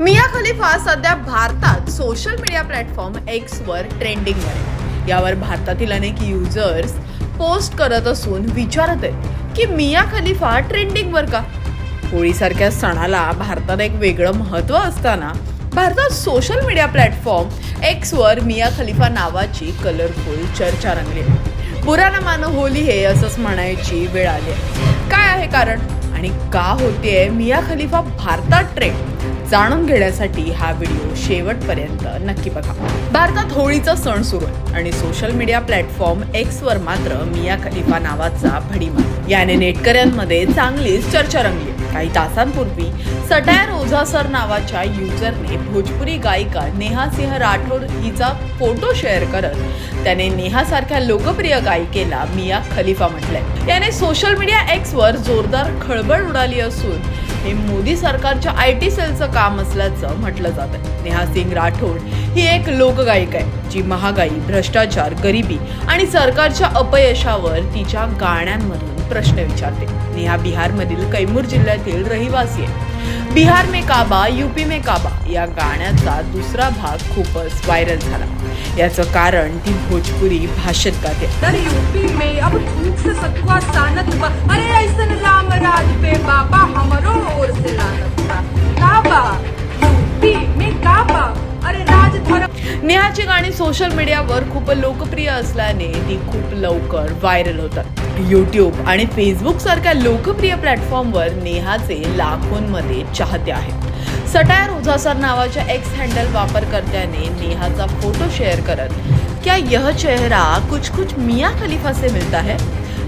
मिया खलिफा सध्या भारतात सोशल मीडिया प्लॅटफॉर्म एक्स वर ट्रेंडिंग आहे. यावर भारतातील अनेक युजर्स पोस्ट करत असून विचारत आहेत की मिया खलिफा ट्रेंडिंग वर का? होळीसारख्या सणाला भारतात एक वेगळं महत्त्व असताना भारतात सोशल मीडिया प्लॅटफॉर्म एक्स वर मिया खलिफा नावाची कलरफुल चर्चा रंगली बुरा ना मान होली हे असंच म्हणायची वेळ आली का काय आहे कारण? आणि का होते मिया खलिफा भारतात ट्रेंड जाणून घेण्यासाठी हा व्हिडिओ शेवटपर्यंत नक्की बघा. भारतात होळीचा सण सुरू आहे आणि सोशल मीडिया प्लॅटफॉर्म एक्स वर मात्र मिया खलिफा नावाचा भडीमा याने नेटकऱ्यांमध्ये चांगलीच चर्चा रंगली. काही तासांपूर्वी सटायर ओझा सर नावाच्या युजरने भोजपुरी गायिका नेहा सिंह राठोड हिचा फोटो शेअर करत त्याने नेहासारख्या लोकप्रिय गायिकेला मिया खलिफा म्हटलंय. याने सोशल मीडिया एक्स वर जोरदार खळबळ उडाली असून हे मोदी सरकारच्या आय टी सेलचं काम असल्याचं म्हटलं जातं नेहा सिंग राठोड ही एक लोकगायिका आहे जी महागाई भ्रष्टाचार गरिबी आणि सरकारच्या अपयशावर तिच्या गाण्यांमधून प्रश्न विचारते. नेहा बिहारमधील कैमूर जिल्ह्यातील रहिवासी आहे. बिहार में काबा यूपी में काबा या गाण्याचा दुसरा भाग खूपच व्हायरल झाला. याचं कारण ती भोजपुरी भाषेत गाते. दर यूपी में अब धूप से सतुआ सानत बा. अरे ऐसन राम राज पे बाबा हमरो ओर से लानत बा. काबा यूपी में काबा. अरे राज नेहाची गाणी सोशल मीडियावर खूप लोकप्रिय असल्याने ती खूप लवकर व्हायरल होतात. यूट्यूब आणि फेसबुक सारख्या लोकप्रिय प्लॅटफॉर्मवर नेहाचे लाखोंमध्ये चाहते आहेत. सटायर ओझासर नावाच्या एक्स हँडल वापरकर्त्याने नेहाचा फोटो शेअर करत क्या यह चेहरा कुछ कुछ मिया खलिफा से मिळता है?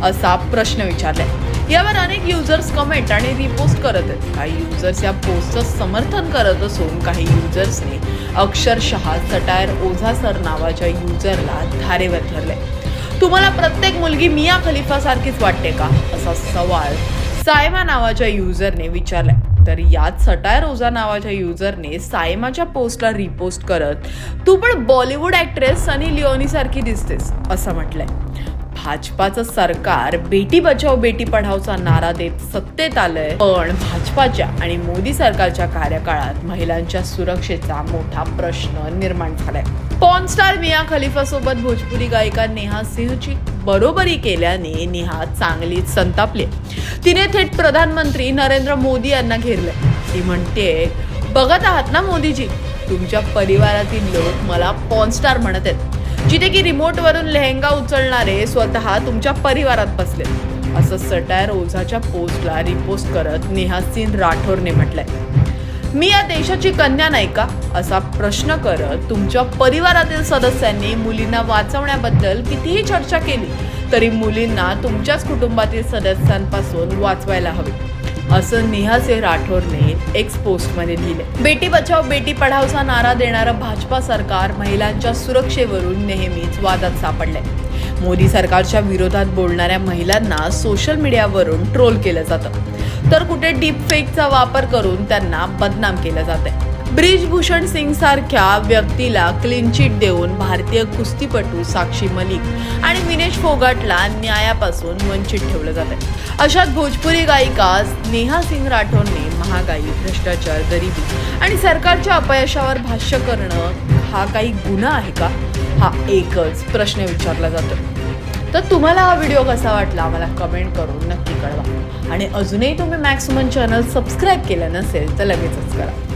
असा प्रश्न विचारलाय. यावर अनेक युजर्स कमेंट आणि रिपोस्ट करत आहेत. काही युजर्स या पोस्टचं समर्थन करत असून काही युजर्सने अक्षरशः सटायर ओझासर नावाच्या युजरला धारेवर धरलंय. तुम्हाला प्रत्येक मुलगी मिया खलिफा सारखीच वाटते का? असा सवाल सायमा नावाच्या युजरने विचारलाय. तर यात सटायर रोजा नावाच्या युजरने सायमाच्या पोस्टला रिपोस्ट करत तू पण बॉलिवूड ऍक्ट्रेस सनी लिओनी सारखी दिसतेस असं म्हटलंय. भाजपाचं सरकार बेटी बचाव बेटी पढावचा नारा देत सत्तेत आलंय. पण भाजपाच्या आणि मोदी सरकारच्या कार्यकाळात महिलांच्या सुरक्षेचा मोठा प्रश्न निर्माण झालाय. पॉनस्टार मिया खलिफा सोबत भोजपुरी गायिका नेहा सिंहची बरोबरी केल्याने नेहा चांगलीच संतापली. तिने थेट प्रधानमंत्री नरेंद्र मोदी यांना घेरले ती म्हणते बघत आहात ना मोदीजी तुमच्या परिवारातील लोक मला पॉनस्टार म्हणत आहेत. जिथे की रिमोटवरून लेहंगा उचलणारे स्वतः तुमच्या परिवारात बसले. असं सटायर ओझाच्या पोस्टला रिपोस्ट करत नेहा सिंह राठोरने म्हटलंय. मी या देशाची कन्या नाही का? असा प्रश्न करत तुमच्या परिवारातील सदस्यांनी मुलींना वाचवण्याबद्दल कितीही चर्चा केली तरी मुलींना तुमच्याच कुटुंबातील सदस्यांपासून वाचवायला हवे. असं नेहाचे राठोरने एक्स पोस्टमध्ये लिहिले. बेटी बचाव बेटी पढावचा नारा देणारं भाजपा सरकार महिलांच्या सुरक्षेवरून नेहमीच वादात सापडलंय. मोदी सरकारच्या विरोधात बोलणाऱ्या महिलांना सोशल मीडियावरून ट्रोल केलं जातं. तर कुठे डीप फेकचा वापर करून त्यांना बदनाम केलं जातंय. ब्रिजभूषण सिंग सारख्या व्यक्तीला क्लीन चिट देऊन भारतीय कुस्तीपटू साक्षी मलिक आणि विनेश फोगाटला न्यायापासून वंचित ठेवलं जात आहे अशात भोजपुरी गायिका नेहा सिंग राठोडने महागाई भ्रष्टाचार गरिबी आणि सरकारच्या अपयशावर भाष्य करणं हा काही गुन्हा आहे का? हा एकच प्रश्न विचारला जातो. तर तुम्हाला हा व्हिडिओ कसा वाटला? मला कमेंट करून नक्की कळवा. आणि अजूनही तुम्ही मॅक्सिमम चॅनल सबस्क्राईब केलं नसेल तर लगेचच करा.